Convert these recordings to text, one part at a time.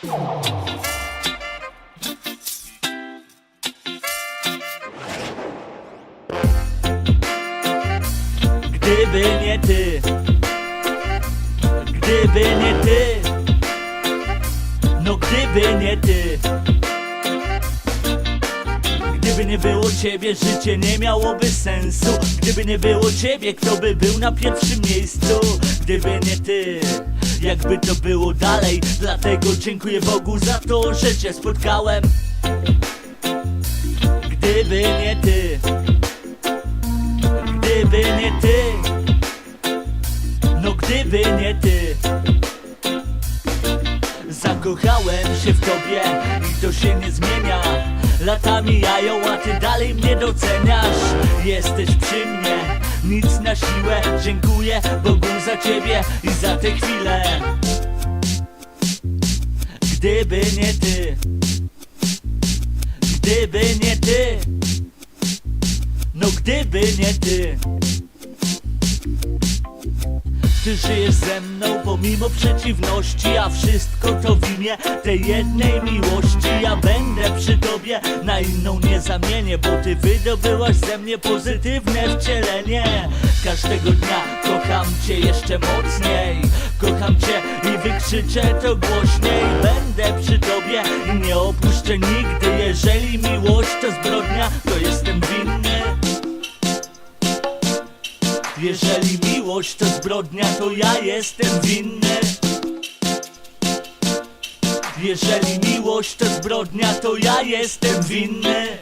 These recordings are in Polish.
Gdyby nie ty Gdyby nie ty No gdyby nie ty. Gdyby nie było ciebie, życie nie miałoby sensu. Gdyby nie było ciebie, kto by był na pierwszym miejscu? Gdyby nie ty, jakby to było dalej. Dlatego dziękuję Bogu za to, że cię spotkałem. Gdyby nie ty. Gdyby nie ty. No gdyby nie ty. Zakochałem się w tobie i to się nie zmienia. Lata mijają, a ty dalej mnie doceniasz. Jesteś przy mnie, nic na siłę Dziękuję Bogu za ciebie i za te chwile. Gdyby nie ty Gdyby nie ty No gdyby nie ty ty żyjesz ze mną pomimo przeciwności A wszystko to w imię tej jednej miłości. Ja będę przy tobie, na inną nie zamienię Bo ty wydobyłaś ze mnie pozytywne wcielenie. Każdego dnia kocham cię jeszcze mocniej Kocham cię i wykrzyczę to głośniej. Będę przy tobie i nie opuszczę nigdy jeżeli miłość to zbrodnia, to ja jestem winny. Jeżeli miłość to zbrodnia, to ja jestem winny.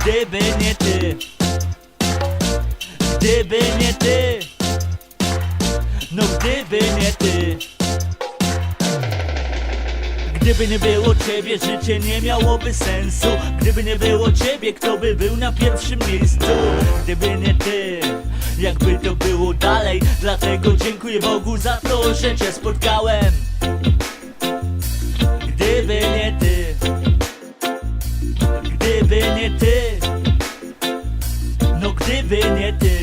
Gdyby nie ty, gdyby nie ty, no gdyby nie ty. Gdyby nie było ciebie, życie nie miałoby sensu. Gdyby nie było ciebie, kto by był na pierwszym miejscu? Gdyby nie ty, jakby to było dalej. Dlatego dziękuję Bogu za to, że cię spotkałem. Gdyby nie ty Gdyby nie ty No gdyby nie ty.